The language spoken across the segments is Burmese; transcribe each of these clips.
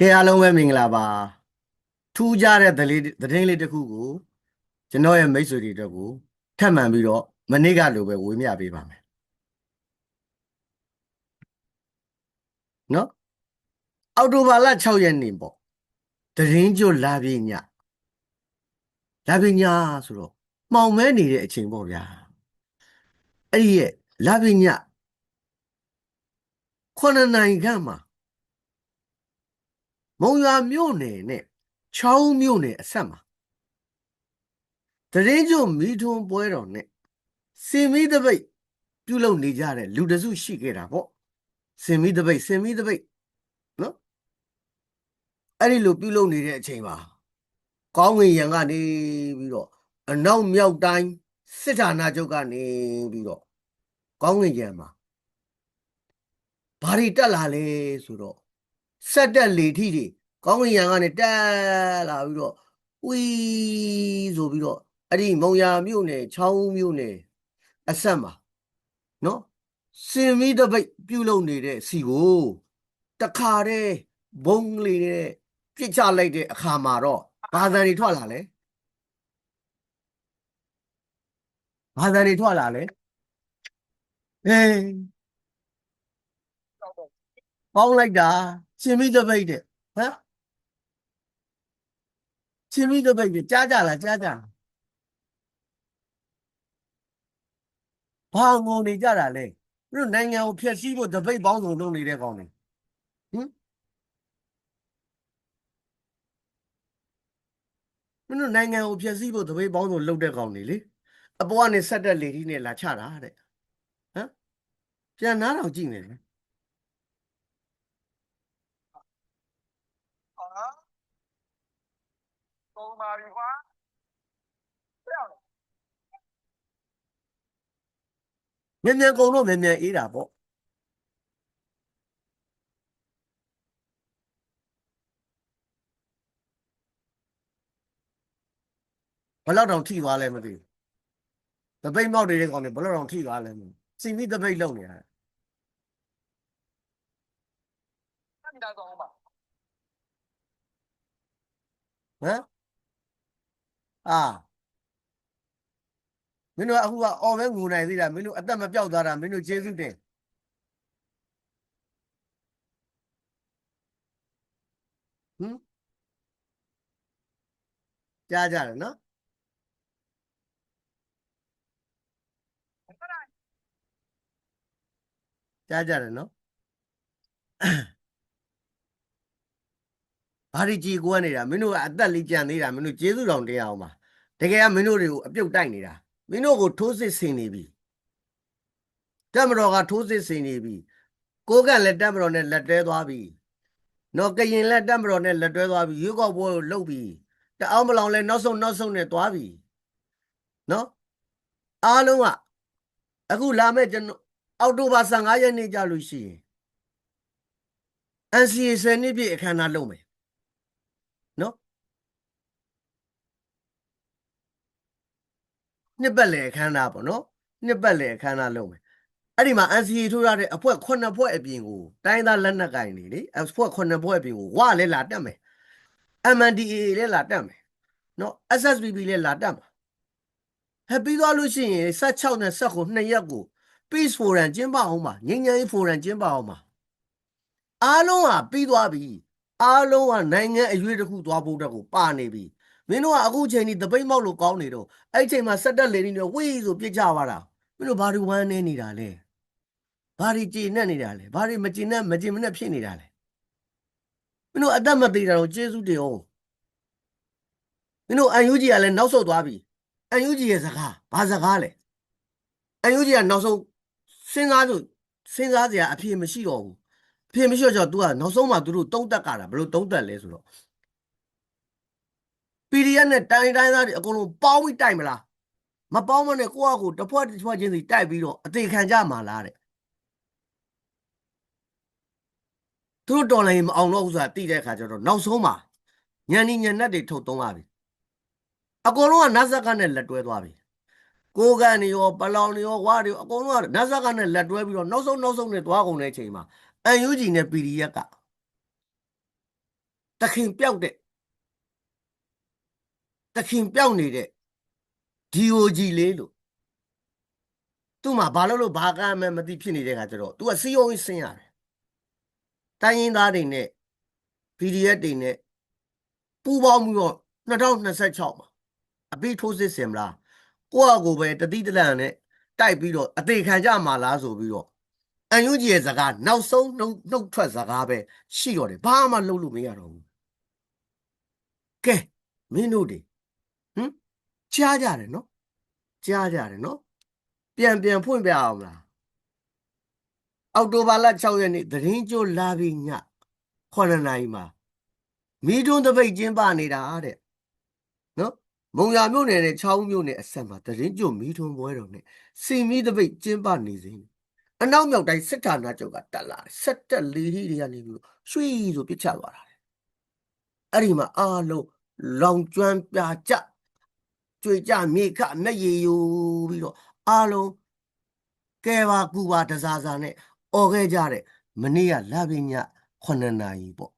ကဲအားလုံးပဲမင်္ဂလာပါထူးခြားတဲ့သတင်းသတင်းလေးတစ်ခုကိုကျွန်တော်ရဲ့မိတ်ဆွေတွေအတွက်ကိုထပ်မံပြီးတော့မနေ့ကလိုပဲဝေမျှပေးပါမယ်နော်အောက်တိုဘာလ6ရက်နေ့ပေါ့သတင်းကြွလာပြညလာပြညဆိုတော့မှောင်မဲနေတဲ့အချိန်ပေါ့ဗျာအဲ့ဒီရဲ့လာပြည9နိုင်ခန့်မှာ မုံရွာမြို့နယ်နဲ့ချောင်းမြို့နယ်အဆက်မှာတရင်ကျုံမီထွန်းပွဲတော်နဲ့စင်မီတပိတ်ပြုလုပ်နေကြတဲ့လူတစုရှိခဲ့တာပေါ့စင်မီတပိတ်စင်မီတပိတ်နော်အဲ့ဒီလိုပြုလုပ်နေတဲ့အချိန်မှာကောင်းငင်ရံကနေပြီးတော့အနောက်မြောက်တိုင်းစစ်ဌာနချုပ်ကနေပြီးတော့ကောင်းငင်ရံမှာဘာတွေတက်လာလဲဆိုတော့ ဆက်တက်လေထီတွေကောင်းကင်ယံကနေတက်လာပြီးတော့ဝီးဆိုပြီးတော့အဲ့ဒီမုံရမြို့နယ်ချောင်းမြို့နယ်အဆက်မှာနော်စင်မီတပိတ်ပြုတ်လုံနေတဲ့စီကိုတခါတည်းဘုံလေးနဲ့ပြစ်ချလိုက်တဲ့အခါမှာတော့ဘာသာတွေထွက်လာလဲဘာသာတွေထွက်လာလဲအေး ပေါင်းလိုက်တာချင်းမိတပိတ်တဲ့ဟမ်ချင်းမိတပိတ်တဲ့ကြားကြလားကြားကြလားဘာငုံနေကြတာလဲသူတို့နိုင်ငံကိုဖျက်ဆီးဖို့တပိတ်ပေါင်းစုံလုပ်နေတဲ့ကောင်တွေဟင်မင်းတို့နိုင်ငံကိုဖျက်ဆီးဖို့တပိတ်ပေါင်းစုံလုပ်တဲ့ကောင်တွေလေအပေါ်ကနေဆက်တက်လေဒီနဲ့လာချတာတဲ့ဟမ်ပြန်နားတော့ကြည့်နေတယ် မာရီဟွာပြောင်းမြန်မြန်ကုန်လို့မြန်မြန်အေးတာပေါ့ဘလောက်တောင်ထိသွားလဲမသိဘူးတပိတ်မောက်နေတဲ့ကောင်တွေဘလောက်တောင်ထိသွားလဲမသိဘူးစီမီတပိတ်လုံနေရတယ်ဟမ် အာမင်းတို့အခုကအော်ပဲငူနိုင်သေးတာမင်းတို့အသက်မပြောက်သွားတာမင်းတို့ကျေးဇူးတင်ဟမ်ကြားကြတယ်နော်ကြားကြတယ်နော်ဘာဒီကြည်ကွမ်းနေတာမင်းတို့ကအသက်လေးကြံသေးတာမင်းတို့ကျေးဇူးတော်တင်ရအောင်ပါ တကယ်ကမင်းတို့တွေကိုအပြုတ်တိုက်နေတာမင်းတို့ကိုထိုးစစ်ဆင်နေပြီတက်မတော်ကထိုးစစ်ဆင်နေပြီကိုကန့်လည်းတက်မတော်နဲ့လက်တွဲသွားပြီနော်ကရင်လည်းတက်မတော်နဲ့လက်တွဲသွားပြီရွေးကောက်ပွဲကိုလှုပ်ပြီတအောင်မလောင်လည်းနောက်ဆုံးနောက်ဆုံးနဲ့သွားပြီနော်အားလုံးကအခုလာမဲ့ကျွန်တော်အောက်တိုဘာ15ရက်နေ့ကြလို့ရှိရင် NCA 10နှစ်ပြည့်အခမ်းအနားလုပ်မယ်နော် နှစ်ပတ်လည်အခမ်းအနားပေါ့နော်နှစ်ပတ်လည်အခမ်းအနားလုပ်မယ်အဲ့ဒီမှာ NCA ထိုးရတဲ့အဖွဲ့9ဖွဲ့အပြင်ကိုတိုင်းသားလက်နက်ကင်နေလေအဖွဲ့9ဖွဲ့အပြင်ကိုဝလည်းလာတက်မယ် MNDAA လည်းလာတက်မယ်နော် SSBB လည်းလာတက်မှာဟဲ့ပြီးသွားလို့ရှိရင်16နဲ့19နှစ်ရက်ကို peace forum ကျင်းပအောင်ပါငြိမ်းချမ်းရေး forum ကျင်းပအောင်ပါအားလုံးကပြီးသွားပြီအားလုံးကနိုင်ငံအရွေးတစ်ခုသွားဖို့အတွက်ကိုပါနေပြီ မင်းတို့ကအခုချိန်ကြီးတပိတ်မောက်လို့ကောင်းနေတော့အဲ့ချိန်မှာစက်တက်လေနေတော့ဝေးဆိုပြစ်ကြပါတာမင်းတို့ဘာတွေဝမ်းနေနေတာလဲဘာတွေကြည်နဲ့နေတာလဲဘာတွေမကြည်နဲ့မကြည်မနဲ့ဖြစ်နေတာလဲမင်းတို့အသက်မသေးတာတော့ကျေးဇူးတင်အောင်မင်းတို့အန်ယူဂျီကလည်းနောက်ဆုတ်သွားပြီအန်ယူဂျီရဲ့စကားဘာစကားလဲအန်ယူဂျီကနောက်ဆုံးစဉ်းစားလို့စဉ်းစားစရာအဖြေမရှိတော့ဘူးအဖြေမရှိတော့ကျတော့ तू ကနောက်ဆုံးမှ तू တို့တုံးတက်ကြတာဘယ်လိုတုံးတက်လဲဆိုတော့ PDF နဲ့တိုင်းတိုင်းသားတွေအကုန်လုံးပေါင်းပြီးတိုက်မလားမပေါင်းမနဲ့ကိုယ့်အကိုတစ်ဖွဲ့တစ်ဖွဲ့ချင်းစီတိုက်ပြီးတော့အသေးခံကြမှာလားတဲ့သူတို့တော်လိုင်းမအောင်တော့ဘူးဆိုတာသိတဲ့အခါကျတော့နောက်ဆုံးမှာညံနီညံနက်တွေထုတ်သုံးရပြီအကုန်လုံးကနတ်ဇက်ကနဲ့လက်တွဲသွားပြီကိုကန်နေရောပလောင်နေရောဝါတွေရောအကုန်လုံးကနတ်ဇက်ကနဲ့လက်တွဲပြီးတော့နောက်ဆုံးနောက်ဆုံးနဲ့သွားကုန်တဲ့အချိန်မှာအန်ယူဂျီနဲ့ PDF ကတခင်ပြောက်တဲ့ တခင်ပြောက်နေတဲ့ DOG လေးလို့သူ့မှာဘာလို့လို့ဘာကမှမသိဖြစ်နေတဲ့ခါကျတော့ तू ကစီယုံဆင်းရတယ်တိုင်းရင်းသားတွေနဲ့ PDF တွေနဲ့ပူးပေါင်းပြီးတော့2026မှာအပိထိုးစစ်ဆင်မလားကိုယ့်အကိုပဲတတိတလန့်နဲ့တိုက်ပြီးတော့အသေးခံကြမှာလားဆိုပြီးတော့အန်ယူဂျီရဲ့စကားနောက်ဆုံးနှုတ်နှုတ်ထွက်စကားပဲရှိတော့တယ်ဘာမှလုပ်လို့မရတော့ဘူးကဲမင်းတို့တွေ ဟမ်ကြားကြတယ်နော်ကြားကြတယ်နော်ပြန်ပြန်ဖွင့်ပြအောင်လားအောက်တိုဘာလ6ရက်နေ့သတင်းကြိုလာပြီးည9နာရီမှာမီးတွန်းတပိတ်ကျင်းပနေတာတဲ့နော်မုံရမြို့နယ်နဲ့ချောင်းမြို့နယ်အဆက်မှာသတင်းကြိုမီးထွန်းပွဲတော်နဲ့စီမီးတပိတ်ကျင်းပနေစဉ်အနောက်မြောက်တိုင်းစစ်ဌာနချုပ်ကတက်လာတယ်ဆက်တက်လေးကြီးတွေကနေပြီးတော့ရွှေဆိုပြစ်ချသွားတာတဲ့အဲ့ဒီမှာအားလုံးလောင်ကျွမ်းပြကြ ကြွေကြမြေခမျက်ရည်ယိုပြီးတော့အားလုံးကဲပါကူပါတစားစားနဲ့អော်ခဲ့ကြတဲ့မနေ့ကလာပည9နာရီပေါ့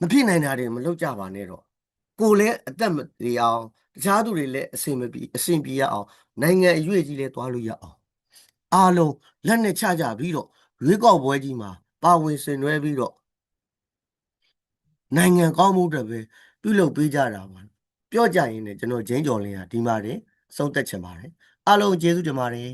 မဖြစ်နိုင်တာတွေမလုပ်ကြပါနဲ့တော့ကိုယ်လည်းအသက်မသေးအောင်တခြားသူတွေလည်းအဆင်မပြေအဆင်ပြေရအောင်နိုင်ငံအရွေ့ကြီးလည်းသွားလို့ရအောင်အားလုံးလက်နဲ့ချကြပြီးတော့ရွေးကောက်ပွဲကြီးမှာပါဝင်ဆင်နွှဲပြီးတော့နိုင်ငံကောင်းမှုအတွက်ပဲပြုလုပ်ပေးကြတာပါ ပြောကြရင်လည်းကျွန်တော်ဂျင်းကျော်လင်းဟာဒီမှာတင်ဆုံးသက်ချင်ပါတယ်အားလုံးကျေးဇူးတင်ပါတယ်